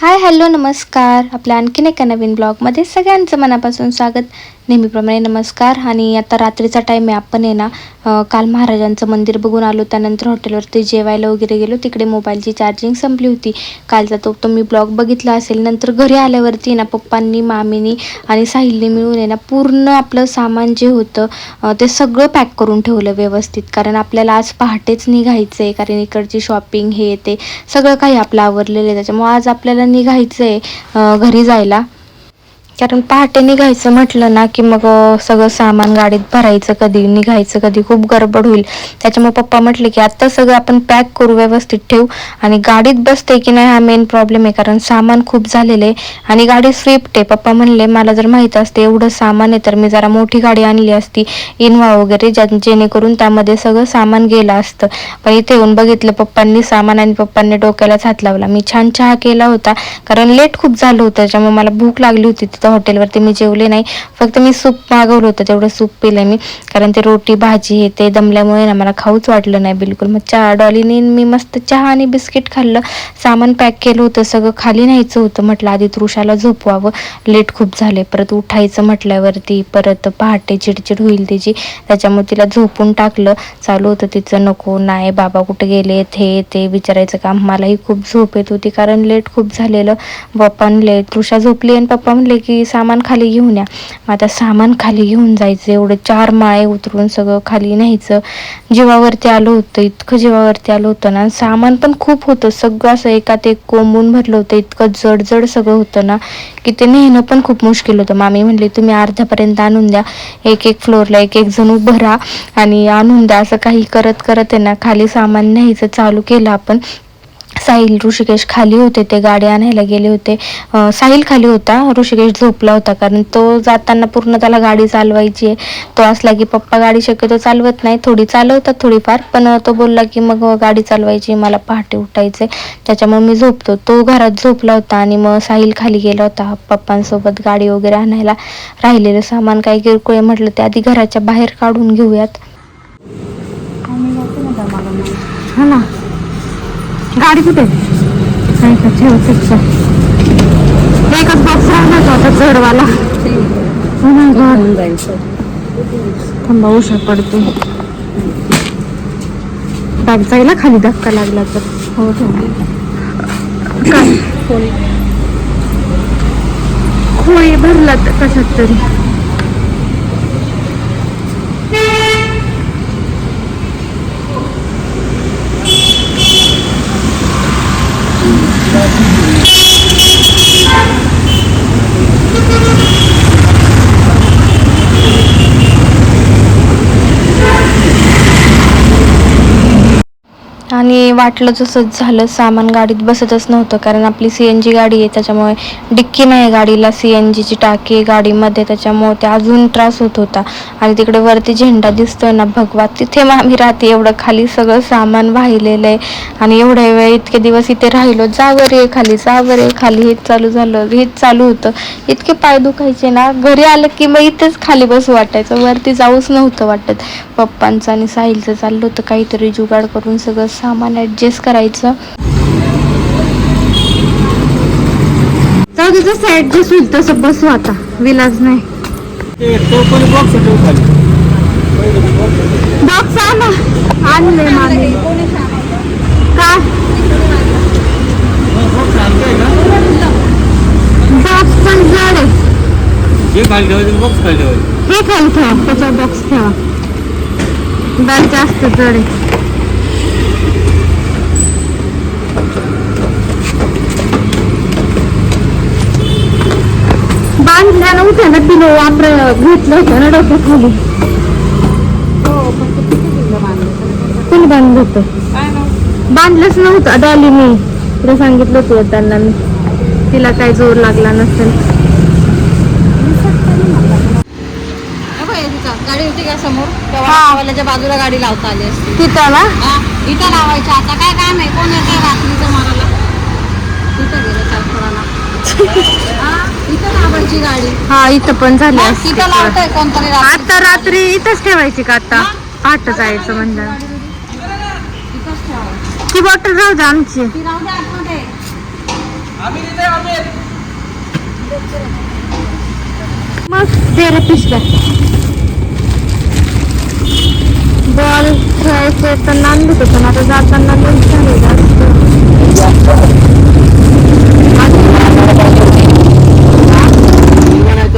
Hi hello नमस्कार. आपल्या आणखीन एका नवीन ब्लॉगमध्ये सगळ्यांचं मनापासून स्वागत. नेहमीप्रमाणे नमस्कार. आणि आता रात्रीचा टाईम आहे. आपण आहे ना काल महाराजांचं मंदिर बघून आलो. त्यानंतर हॉटेलवरती जेवायला वगैरे गेलो. तिकडे मोबाईलची चार्जिंग संपली होती. कालचा तो तुम्ही ब्लॉग बघितला असेल. नंतर घरी आल्यावरती ना पप्पांनी मामीनी आणि साहिलने मिळून आहे ना पूर्ण आपलं सामान जे होतं ते सगळं पॅक करून ठेवलं व्यवस्थित. कारण आपल्याला आज पहाटेच निघायचं आहे कारण इकडची शॉपिंग हे ते सगळं काही आपलं आवरलेलं आहे. त्याच्यामुळे आज आपल्याला निघायचं आहे घरी जायला. कारण पहाटे निघायचं म्हटलं ना की मग सगळं सामान गाडीत भरायचं कधी निघायचं कधी खूप गडबड होईल. त्याच्यामुळे पप्पा म्हटले की आत्ता सगळं आपण पॅक करू व्यवस्थित ठेवू. आणि गाडीत बसते की नाही हा मेन प्रॉब्लेम आहे कारण सामान खूप झालेलं आहे. आणि गाडी स्विफ्ट आहे. पप्पा म्हणले मला जर माहीत असते एवढं सामान आहे तर मी जरा मोठी गाडी आणली असती इनवा वगैरे ज्या जेणेकरून त्यामध्ये सगळं सामान गेलं असतं. पण इथे येऊन बघितलं पप्पांनी सामान आणि पप्पांनी डोक्यालाच हात लावला. मी छान चहा केला होता कारण लेट खूप झालं होतं त्याच्यामुळे मला भूक लागली होती तिथं. हॉटेलवरती मी जेवले नाही. फक्त मी सूप मागवलं होतं तेवढं सूप पिलं मी. कारण ते रोटी भाजी हे ते दमल्यामुळे ना मला खाऊच वाटलं नाही बिलकुल. मग चहा डॉलीने मी मस्त चहा आणि बिस्किट खाल्लं. सामान पॅक केलं होतं सगळं खाली न्यायचं होतं. म्हटलं आधी तृषाला झोपवावं. लेट खूप झाले. परत उठायचं म्हटल्यावरती परत पहाटे चिडचिड होईल तिची. त्याच्यामुळे तिला झोपून टाकलं. चालू होतं तिचं नको नाही बाबा कुठे गेलेत हे ते विचारायचं काम. मलाही खूप झोप येत होती कारण लेट खूप झालेलं. पप्पा म्हणले तृषा झोपली आणि पप्पा म्हणले की सामान खाली घेऊन या. मग आता सामान खाली घेऊन जायचं. एवढं चार माळे उतरून सगळं खाली न्यायचं. जीवावरती आलं होतं इतकं जीवावरती आलं होतं ना. सामान पण खूप होतं. सगळं असं एकात एक कोंबून भरलं होतं. इतकं जड जड सगळं होतं ना की ते नेणं पण खूप मुश्किल होतं. मामी म्हणले तुम्ही अर्ध्यापर्यंत आणून द्या. एक एक फ्लोअरला एक एक जण उभं राहा आणि आणून द्या. असं काही करत करत आहे ना खाली सामान न्यायचं चालू केलं आपण. साहिल ऋषिकेश खाली होते ते गाडी आणायला गेले होते. साहिल खाली होता ऋषिकेश झोपला होता कारण तो जाताना पूर्ण त्याला गाडी चालवायची आहे. तो असला की पप्पा गाडी शक्यतो चालवत नाही थोडी चालवतात थोडीफार पण तो बोलला की मग गाडी चालवायची मला पहाटे उठायचे त्याच्यामुळे मी झोपतो. तो घरात झोपला होता आणि मग साहिल खाली गेला होता पप्पांसोबत गाडी वगैरे आणायला. राहिलेलं सामान काही किरकोळ म्हटलं ते आधी घराच्या बाहेर काढून घेऊयात. हा ना. गाडी कुठे? नाही का ठेवतेच एकच बॉक्स राहणार होता चढवाला जडवाला. हो oh my थांबा उशा पडते बॅग जायला खाली धक्का लागला तर. हो, हो. काय? खोळी. भरला तर कशात तरी आणि वाटलं जसं झालं सामान गाडीत बसतच नव्हतं. कारण आपली सी एन जी गाडी आहे त्याच्यामुळे डिक्की नाही गाडीला. सी एन जीची टाकी आहे गाडीमध्ये त्याच्यामुळे ते अजून त्रास होत होता. आणि तिकडे वरती झेंडा दिसतोय ना भगवा तिथे मग आम्ही राहते एवढं खाली सगळं सामान वाहिलेलं आहे. आणि एवढ्या वेळ इतके दिवस इथे राहिलो जावर आहे खाली जावर आहे खाली हेच चालू झालं हेच चालू होतं. इतके पाय दुखायचे ना घरी आलं की मग इथेच खाली बसू वाटायचं वरती जाऊच नव्हतं वाटत. पप्पांचं आणि साहिलचं चाललं होतं काहीतरी जुगाड करून सगळं सामान ॲडजस्ट करायचं. जाऊ जसं ऍडजस्ट होईल तसं बसू आता. विलाज नाही. बॉक्स आणा आणले काय बॉक्स पण जड आहे हे खाली ठेवायचं बॉक्स खाली ठेवायचं हे खाली ठेवा त्याचा बॉक्स ठेवा. बॅग जास्त जड आहे. ना पिलो वापर घेतलं होतं ना कोणी बांधलं होतं? बांधलंच नव्हतं डॉलीने तिला सांगितलं होतं त्यांना मी. तिला काय जोर लागला नसेल. गाडी होती का समोर? हा. तेव्हा बाजूला गाडी लावता आली असती. तिथं ना? हा, इथं लावायची आता काय काम आहे? कोण येते रात्रीचं मारायला? इथं गेलं चालपडाला हा इथं लावायची गाडी. हा इथं पण झाली तिथं लावतोय कोणतरी रात्री. आता रात्री इथंच ठेवायची का आता? आठ जायचं म्हणजे ठेवायची. ती बॉटल राहू दे आमची. राहू दे आतमध्ये. मग तेरा पिशव्या बॉल खेळायचे तर नांदत होतं पण आता जाताना लई झाले जास्त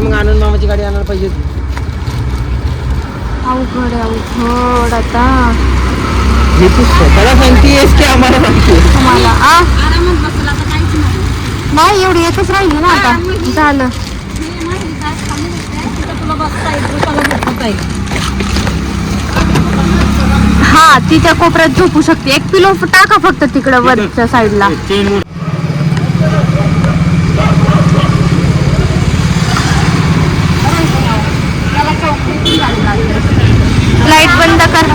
मग आनंद मामाची गाडी आणायला पाहिजे अवघड अवघड आता हे तू स्वतःला सांगतेस की आम्हाला सांगतेस तुम्हाला आ नाही एवढी एकच राहिली ना आता झालं हे तुला बसता येईल हा ती त्या कोपऱ्यात झोपू शकते. एक पिलो टाका फक्त तिकडं वरच्या साईडला. चेन लाइट बंद कर.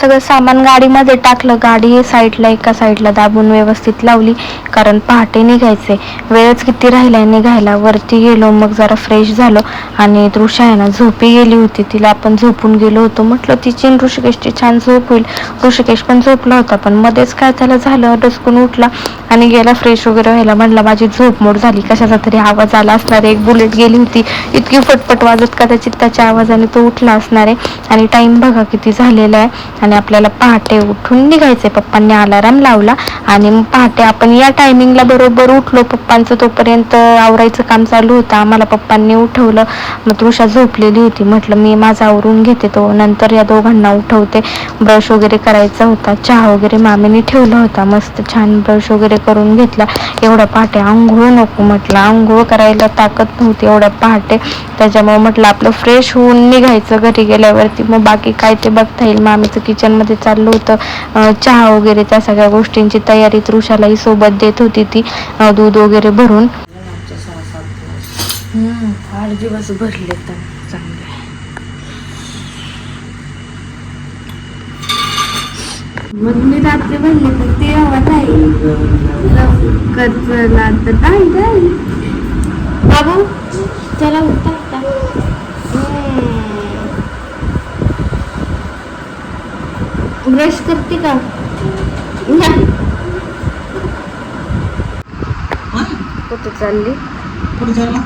सगळं सामान गाडीमध्ये टाकलं गाडी साईडला एका साईडला दाबून व्यवस्थित लावली कारण पहाटे निघायचे. वेळच किती राहिलाय निघायला? वरती गेलो मग जरा फ्रेश झालो आणि दृश्या आहे ना झोपी गेली होती. तिला आपण झोपून गेलो होतो. म्हटलं तिची ऋषिकेशची छान झोप होईल. ऋषिकेश पण झोपला होता पण मध्येच काय त्याला झालं? डसकून उठला आणि गेला फ्रेश वगैरे व्हायला. म्हटलं माझी झोप मोड झाली. कशाचा तरी आवाज आला असणार एक बुलेट गेली होती. इतकी फटफट वाजत कदाचित त्याच्या आवाजाने तो उठला असणार आहे? आणि टाइम बघा किती झालेला आहे. आणि आपल्याला पहाटे उठून निघायचंय. पप्पांनी अलाराम लावला आणि मग पहाटे आपण या टायमिंगला बरोबर उठलो. पप्पांचं तोपर्यंत आवरायचं काम चालू होतं. आम्हाला पप्पांनी उठवलं. मग तृषा झोपलेली होती. म्हटलं मी माझं आवरून घेते. तो नंतर या दोघांना उठवते. ब्रश वगैरे करायचा होता. चहा वगैरे मामीने ठेवला होता. मस्त छान ब्रश वगैरे करून घेतला. एवढ्या पहाटे आंघोळ नको म्हटलं. आंघोळ करायला ताकद नव्हती एवढ्या पहाटे. त्याच्यामुळे म्हटलं आपलं फ्रेश होऊन निघायचं घरी गेल्यावरती. मग बाकी काय ते बघता येईल. मामीचं किचनमध्ये चाललं होतं. चहा वगैरे त्या सगळ्या गोष्टींची तयारी तृषालाही सोबत देत होती ती दूध वगैरे भरून. आठ दिवस भरले तर चांगले. मग मी रात्री तर ते हवा नाही. लवकर चला तर बाबू चला उठता उठता. हम्म. ब्रश करते का? नाही. कुठे चालली? कुठे चालला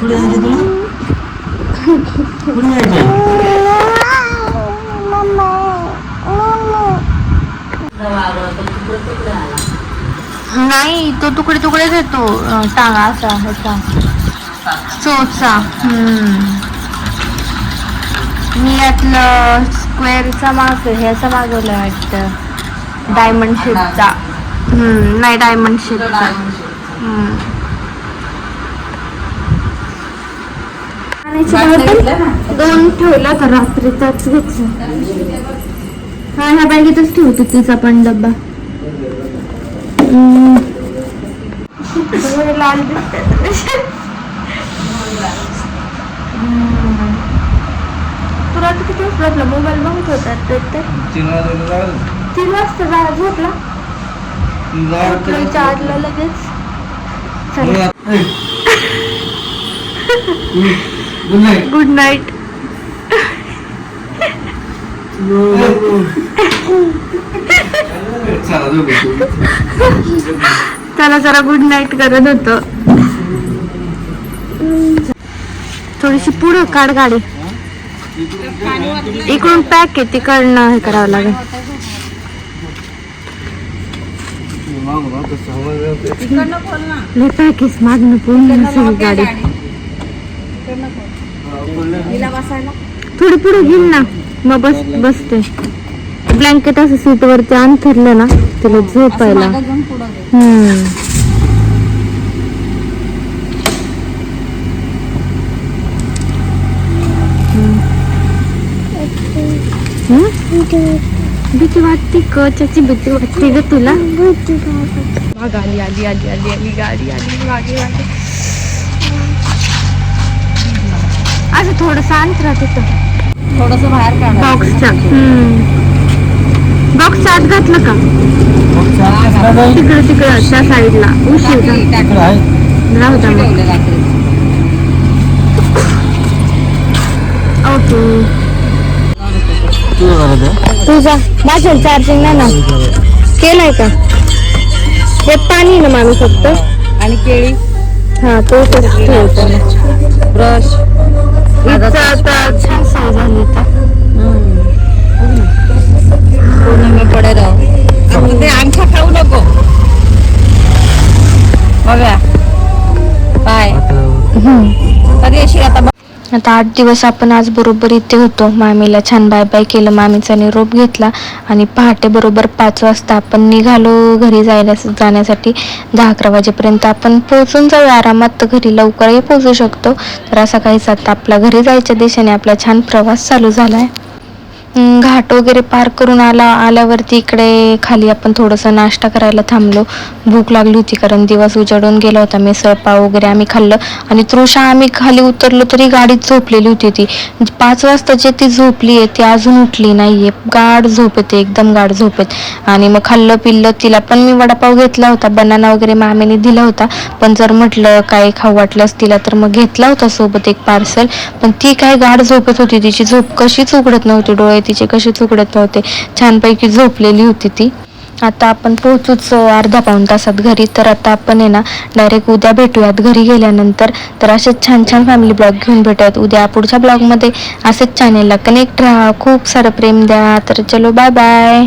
कुठे जायचं तुला कुठे जायचं. नाही तो तुकडे तुकडे अं, टांगा असा ह्याचा. चोचा. हम्म. मी यातलं स्क्वेअरचा माग ह्याचा मागवलं वाटतं. डायमंड शेपचा हम्म, नाही डायमंड शेपचा दोन ठेवला तर रात्री त्याच घेतलं हा ह्या बॅगेतच ठेवतो तिचा पण डब्बा. लाल दिसतात. हम्म. किती झोपला मोबाईल बघत होता तर तीन वाजता. तीन वाजता जा झोपला. चारला लगेच. Good night good night. त्याला जरा गुड नाईट करत होतो. थोडीशी पुढं काढ गाडी. इकडून पॅक आहे तिकडनं हे करावं लागेल. लय पॅक आहे मागणं पूर्ण सगळी गाडी. तिला थोडी पुढे घेईन ना. मग बस बसते. ब्लँकेट असं सीट वरती अंथरलं ना झोपायला. जाऊन पुढं घे. हम्म. भीती वाटते क? त्याची भीती वाटते ग तुला? माग आली आली आली आली आली गाडी आली मागे मागे. असं थोडस अंतरात तिथं. थोडस बाहेर काढा. बॉक्सच्या बॉक्सच्या आत घातलं का? तिकडं तिकडं त्या साईडला. उशीर. राहू द्या ओके. तुझं माझ्या चार्जिंग नाही ना. केलाय का? हे पाणी ना मामी फक्त. आणि केळी? हा तो ठेवतो. ब्रश. आता छान पूर्ण पडे राव ते अंगठा खाऊ नको. बघा. काय कधी येशील आता? आता आठ दिवस आपण आज बरोबर इथे होतो. मामीला छान बाय बाय केलं. मामीचा निरोप घेतला आणि पहाटे बरोबर पाच वाजता आपण निघालो घरी जायला जाण्यासाठी. दहा अकरा वाजेपर्यंत आपण पोहोचून जाऊ आरामात तर घरी लवकरही पोहोचू शकतो. तर असा काहीच आता आपला घरी जायच्या दिशेने आपला छान प्रवास चालू झाला आहे घाट वगैरे पार करून आला आल्यावरती इकडे खाली आपण थोडंसं नाश्ता करायला थांबलो. भूक लागली होती कारण दिवस उजाडून गेला होता मी सळपाव वगैरे आम्ही खाल्लं. आणि तृषा आम्ही खाली उतरलो तरी गाडीत झोपलेली होती ती. पाच वाजता जे ती झोपली आहे ती अजून उठली नाही आहे गाढ झोप येते एकदम गाढ झोप येत. आणि मग खाल्लं पिल्लं तिला पण मी वडापाव घेतला होता बनाना वगैरे मामीने दिला होता. पण जर म्हटलं काय खाऊ वाटलंच तिला तर मग घेतला होता सोबत एक पार्सल. पण ती काय गाढ झोपत होती तिची झोप कशीच उघडत नव्हती डोळे तिचे कशीच उघडत नव्हते छानपैकी झोपलेली होती ती. आता आपण पोहोचूच अर्धा पाऊण तासात घरी. तर आता आपण आहे ना डायरेक्ट उद्या भेटूयात. घरी गेल्यानंतर तर असेच छान छान फॅमिली ब्लॉग घेऊन भेटूयात. उद्या पुढच्या ब्लॉगमध्ये असेच चॅनेलला कनेक्ट राहा. खूप सारं प्रेम द्या. तर चलो बाय बाय